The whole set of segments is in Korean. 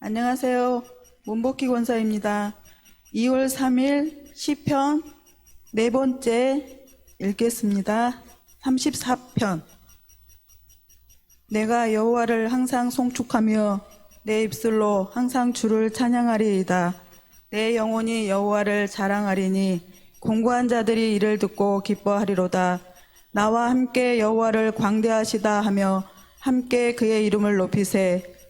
안녕하세요. 문복희 권사입니다. 2월 3일 시편 네 번째 읽겠습니다. 34편. 내가 여호와를 항상 송축하며 내 입술로 항상 주를 찬양하리이다. 내 영혼이 여호와를 자랑하리니 공고한 자들이 이를 듣고 기뻐하리로다. 나와 함께 여호와를 광대하시다 하며 함께 그의 이름을 높이세.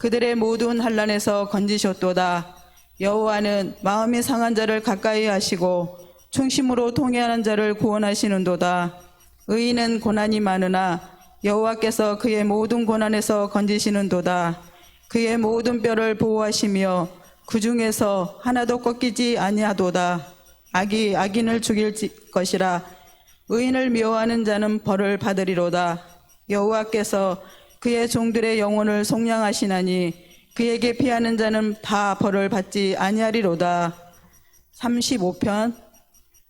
그들의 모든 환란에서 건지셨도다. 여호와는 마음이 상한 자를 가까이 하시고 충심으로 통회하는 자를 구원하시는도다. 의인은 고난이 많으나 여호와께서 그의 모든 고난에서 건지시는도다. 그의 모든 뼈를 보호하시며 그 중에서 하나도 꺾이지 아니하도다. 악이 악인을 죽일 지- 것이라 의인을 미워하는 자는 벌을 받으리로다. 여호와께서 그의 종들의 영혼을 속량하시나니 그에게 피하는 자는 다 벌을 받지 아니하리로다. 35편.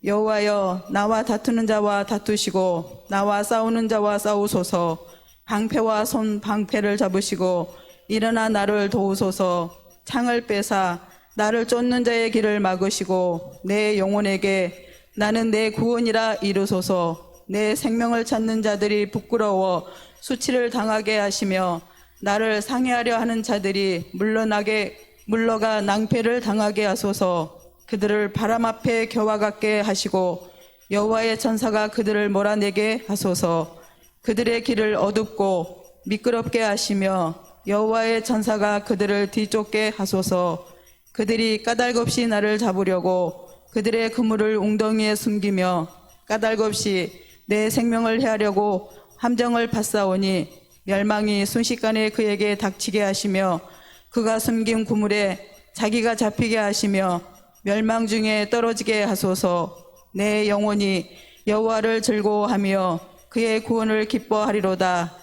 여호와여 나와 다투는 자와 다투시고 나와 싸우는 자와 싸우소서. 방패와 손 방패를 잡으시고 일어나 나를 도우소서. 창을 빼사 나를 쫓는 자의 길을 막으시고 내 영혼에게 나는 내 구원이라 이르소서. 내 생명을 찾는 자들이 부끄러워 수치를 당하게 하시며 나를 상해하려 하는 자들이 물러나게 물러가 낭패를 당하게 하소서. 그들을 바람 앞에 겨와 같게 하시고 여호와의 천사가 그들을 몰아내게 하소서. 그들의 길을 어둡고 미끄럽게 하시며 여호와의 천사가 그들을 뒤쫓게 하소서. 그들이 까닭없이 나를 잡으려고 그들의 그물을 웅덩이에 숨기며 까닭없이 내 생명을 해하려고 함정을 파싸오니 멸망이 순식간에 그에게 닥치게 하시며 그가 숨긴 구물에 자기가 잡히게 하시며 멸망 중에 떨어지게 하소서. 내 영혼이 여호와를 즐거워하며 그의 구원을 기뻐하리로다.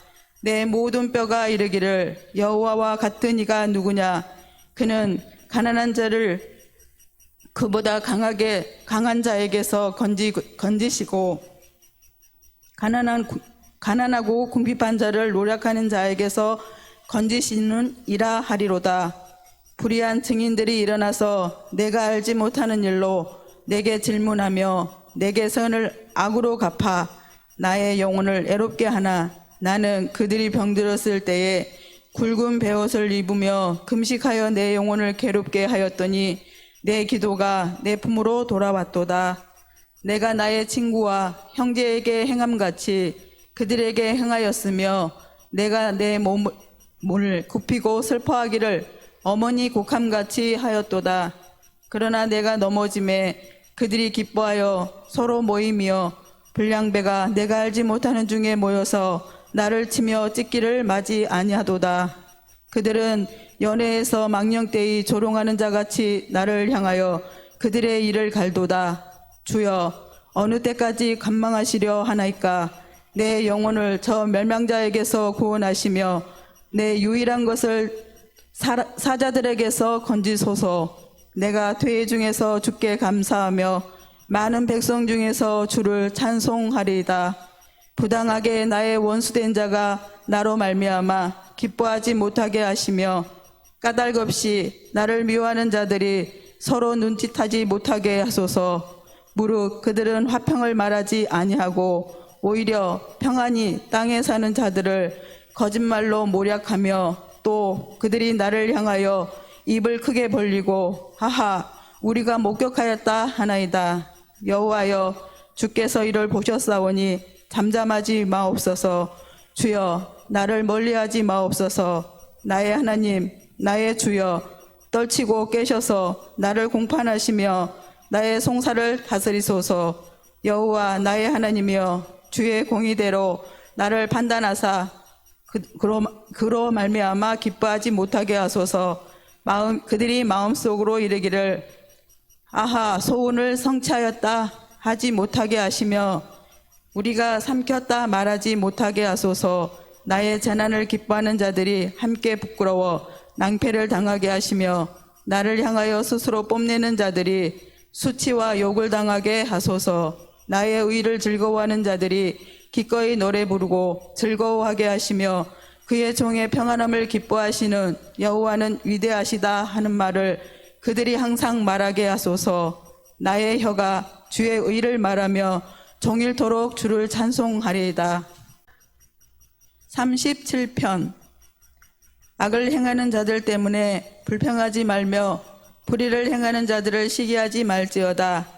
내 모든 뼈가 이르기를 여호와와 같은 이가 누구냐? 그는 가난한 자를 그보다 강하게 강한 자에게서 건지, 건지시고 가난한 구- 가난하고 궁핍한 자를 노력하는 자에게서 건지시는 이라 하리로다. 불의한 증인들이 일어나서 내가 알지 못하는 일로 내게 질문하며 내게 선을 악으로 갚아 나의 영혼을 애롭게 하나 나는 그들이 병들었을 때에 굵은 베옷을 입으며 금식하여 내 영혼을 괴롭게 하였더니 내 기도가 내 품으로 돌아왔도다. 내가 나의 친구와 형제에게 행함같이 그들에게 행하였으며 내가 내 몸을 굽히고 슬퍼하기를 어머니 곡함같이 하였도다. 그러나 내가 넘어짐에 그들이 기뻐하여 서로 모이며 불량배가 내가 알지 못하는 중에 모여서 나를 치며 찢기를 맞이 아니하도다. 그들은 연애에서 망령되이 조롱하는 자같이 나를 향하여 그들의 일을 갈도다. 주여 어느 때까지 관망하시려 하나이까 내 영혼을 저 멸망자에게서 구원하시며 내 유일한 것을 사, 사자들에게서 건지소서 내가 퇴 중에서 주께 감사하며 많은 백성 중에서 주를 찬송하리이다. 부당하게 나의 원수된 자가 나로 말미암아 기뻐하지 못하게 하시며 까닭 없이 나를 미워하는 자들이 서로 눈짓하지 못하게 하소서. 무릇 그들은 화평을 말하지 아니하고 오히려 평안히 땅에 사는 자들을 거짓말로 모략하며 또 그들이 나를 향하여 입을 크게 벌리고 하하 우리가 목격하였다 하나이다. 여호와여 주께서 이를 보셨사오니 잠잠하지 마옵소서. 주여 나를 멀리하지 마옵소서. 나의 하나님 나의 주여 떨치고 깨셔서 나를 공판하시며 나의 송사를 다스리소서. 여호와 나의 하나님이여 주의 공의대로 나를 판단하사 그, 그로, 그로 말미암아 기뻐하지 못하게 하소서. 마음 그들이 마음속으로 이르기를 아하 소원을 성취하였다 하지 못하게 하시며 우리가 삼켰다 말하지 못하게 하소서. 나의 재난을 기뻐하는 자들이 함께 부끄러워 낭패를 당하게 하시며 나를 향하여 스스로 뽐내는 자들이 수치와 욕을 당하게 하소서 나의 의를 즐거워하는 자들이 기꺼이 노래 부르고 즐거워하게 하시며 그의 종의 평안함을 기뻐하시는 여호와는 위대하시다 하는 말을 그들이 항상 말하게 하소서 나의 혀가 주의 의를 말하며 종일토록 주를 찬송하리이다. 37편 악을 행하는 자들 때문에 불평하지 말며 불의를 행하는 자들을 시기하지 말지어다.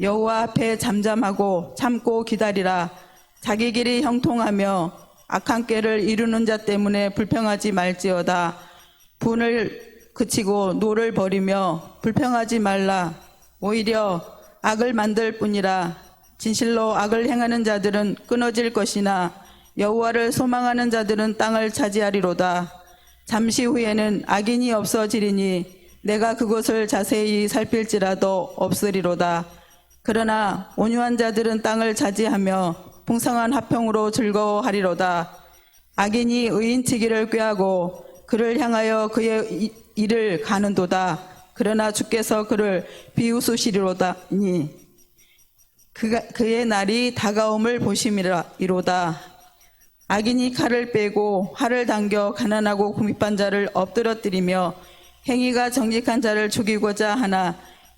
여호와 앞에 잠잠하고 참고 기다리라. 자기 길이 형통하며 악한 꾀를 이루는 자 때문에 불평하지 말지어다. 분을 그치고 노를 버리며 불평하지 말라. 오히려 악을 만들 뿐이라. 진실로 악을 행하는 자들은 끊어질 것이나 여호와를 소망하는 자들은 땅을 차지하리로다. 잠시 후에는 악인이 없어지리니 내가 그곳을 자세히 살필지라도 없으리로다. 그러나 온유한 자들은 땅을 차지하며 풍성한 화평으로 즐거워하리로다. 악인이 의인치기를 꾀하고 그를 향하여 그의 이- 일을 가는도다. 그러나 주께서 그를 비웃으시리로다니 그가, 그의 날이 다가옴을 보심이로다. 악인이 칼을 빼고 활을 당겨 가난하고 궁핍한 자를 엎드러뜨리며 행위가 정직한 자를 죽이고자 하나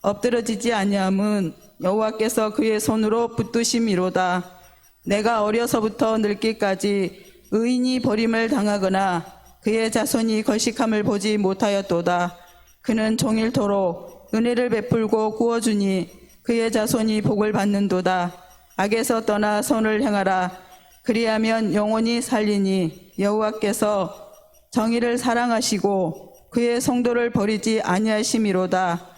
엎드러지지 아니함은 여호와께서 그의 손으로 붙드심이로다. 내가 어려서부터 늙기까지 의인이 버림을 당하거나 그의 자손이 걸식함을 보지 못하였도다. 그는 종일토록 은혜를 베풀고 구워주니 그의 자손이 복을 받는도다. 악에서 떠나 선을 행하라. 그리하면 영원히 살리니 여호와께서 정의를 사랑하시고 그의 성도를 버리지 아니하심이로다.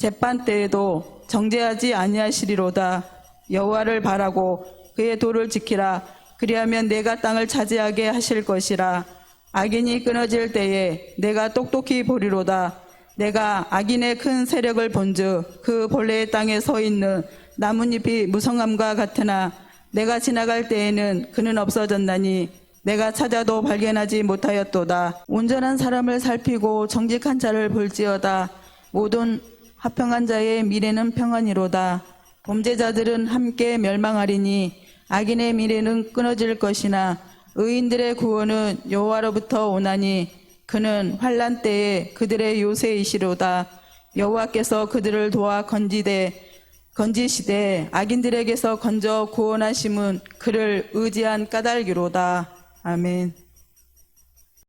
재판 때에도 정죄하지 아니하시리로다. 여호와를 바라고 그의 도를 지키라. 그리하면 내가 땅을 차지하게 하실 것이라. 악인이 끊어질 때에 내가 똑똑히 보리로다. 내가 악인의 큰 세력을 본즉 그 본래의 땅에 서 있는 나뭇잎이 무성함과 같으나 내가 지나갈 때에는 그는 없어졌나니 내가 찾아도 발견하지 못하였도다. 온전한 사람을 살피고 정직한 자를 볼지어다. 모든 화평한 자의 미래는 평안이로다. 범죄자들은 함께 멸망하리니 악인의 미래는 끊어질 것이나 의인들의 구원은 여호와로부터 오나니 그는 환란 때에 그들의 요새이시로다. 여호와께서 그들을 도와 건지되 건지시되 악인들에게서 건져 구원하심은 그를 의지한 까닭이로다. 아멘.